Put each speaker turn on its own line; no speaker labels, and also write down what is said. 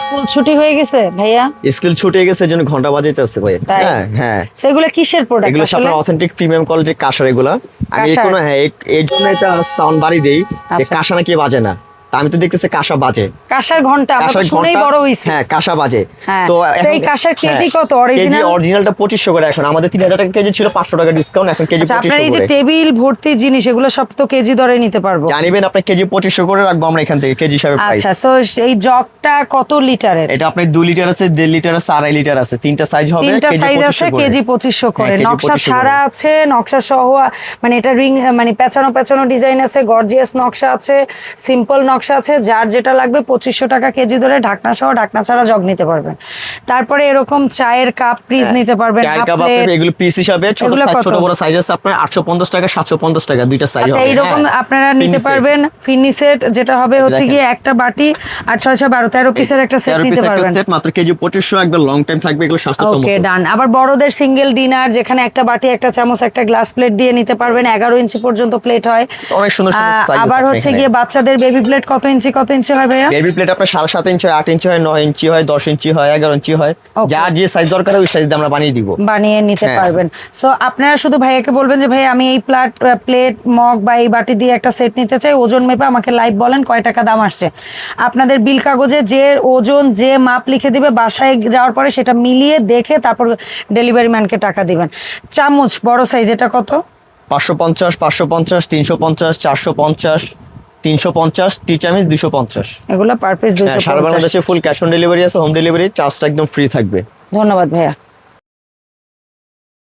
School ছুটি হয়ে গেছে ভাইয়া?
স্কিল হয়ে গেছে এজন্য ঘণ্টা বাজাইতে আছে ভাই হ্যাঁ হ্যাঁ।
সেগুলো কিসের প্রোডাক্ট
এগুলো আপনার অথেন্টিক প্রিমিয়াম কোয়ালিটির কাঁসার এগুলা। আমি? কোনো হ্যাঁ এই- জন্য এটা সাউন্ড বাড়ি দেই যে
আচ্ছা।
কাঁসা নাকি বাজে না। আমি তো দেখতেছি কাঁসা বাজে।
কাঁসার ঘণ্টা
কাঁসার
শুনেই বড় হইছে
হ্যাঁ কাঁসা বাজে।
হ্যাঁ,
তো
এই কাঁসার কেজি কত? Original?
অরিজিনালটা পঁচিশশো করে এখন। আমাদের তিন হাজার টাকা কেজি ছিল পাঁচশো টাকা ডিসকাউন্ট এখন কেজি
আচ্ছা আপনার এই যে টেবিল ভর্তি জিনিস এগুলো সব তো কেজি দরে নিতে পারব।
জানিবেন আপনি কেজি পঁচিশশো করে রাখব আমরা এখান থেকে কেজি হিসাবে প্রাইস
আচ্ছা তো এই জগটা কত লিটারের?
এটা আপনার দুই লিটার আছে দেড় লিটার আছে আড়াই লিটার আছে। তিনটা সাইজ হবে
তিনটা সাইজ আছে কেজি পঁচিশশো করে।
হ্যাঁ,
নকশা
2500
ছাড়া আছে নকশা সহ মানে এটা রিং মানে পেঁচানো পেঁচানো ডিজাইন আছে গর্জিয়াস নকশা আছে সিম্পল নকশা আছে যার যেটা লাগবে পঁচিশশো টাকা কেজি ধরে ঢাকনা সহ ঢাকনা ছাড়া জগ নিতে পারবেন। তারপরে এরকম চায়ের কাপ প্রিজ নিতে পারবেন
এগুলো পিস হিসাবে ছোট বড় সাইজ আছে আপনার আটশো পঞ্চাশ টাকা সাতশো পঞ্চাশ টাকা দুইটা সাইজ
আচ্ছা
হবে হ্যাঁ।
আপনারা নিতে পারবেন ফিনি সেট যেটা হবে হচ্ছে গিয়ে একটা বাটি আর ছয় ছয় বারো তেরো পিসের একটা সেট নিতে পারবেন।
set, মাত্র কেজি লং টাইম থাকবে এগুলো স্বাস্থ্যসম্মত
ওকে ডান আবার বড়দের সিঙ্গেল ডিনার যেখানে একটা বাটি একটা চামচ একটা গ্লাস প্লেট দিয়ে নিতে পারবেন এগারো ইঞ্চি পর্যন্ত প্লেট হয়।
অনেক সুন্দর সুন্দর
আহ, আবার হচ্ছে গিয়ে বাচ্চাদের বেবি প্লেট কত ইঞ্চি কত ইঞ্চি হয় ভাইয়া?
বেবি প্লেট আপনার সাড়ে সাত ইঞ্চি হয় আট ইঞ্চি হয় নয় ইঞ্চি হয় দশ ইঞ্চি হয় এগারো ইঞ্চি হয়. যার যে সাইজ দরকার ওই সাইজ আমরা বানিয়ে দিব।
বানিয়ে নিতে
হ্যাঁ।
পারবেন। সো আপনারা শুধু ভাইয়াকে বলবেন যে ভাই আমি এই প্লাট প্লেট মগ বা এই বাটি দিয়ে একটা সেট নিতে চাই। ওজন মেপে আমাকে লাইভ বলেন কয় টাকা দাম আসছে? আপনাদের বিল কাগজে যে ওজন যে মাপ লিখে দিবে বাসায় যাওয়ার পরে সেটা মিলিয়ে দেখে তারপর ডেলিভারি ম্যানকে টাকা দিবেন। চামচ বড় সাইজ এটা কত?
পাঁচশো পঞ্চাশ পাঁচশো পঞ্চাশ তিনশো পঞ্চাশ চারশো পঞ্চাশ। তিনশো পঞ্চাশ টি দুশো পঞ্চাশ।
এগুলো পার পিস
হ্যাঁ সারা বাংলাদেশে ফুল ক্যাশ অন ডেলিভারি আছে হোম ডেলিভারি চার্জটা একদম ফ্রি থাকবে।
ধন্যবাদ ভাইয়া।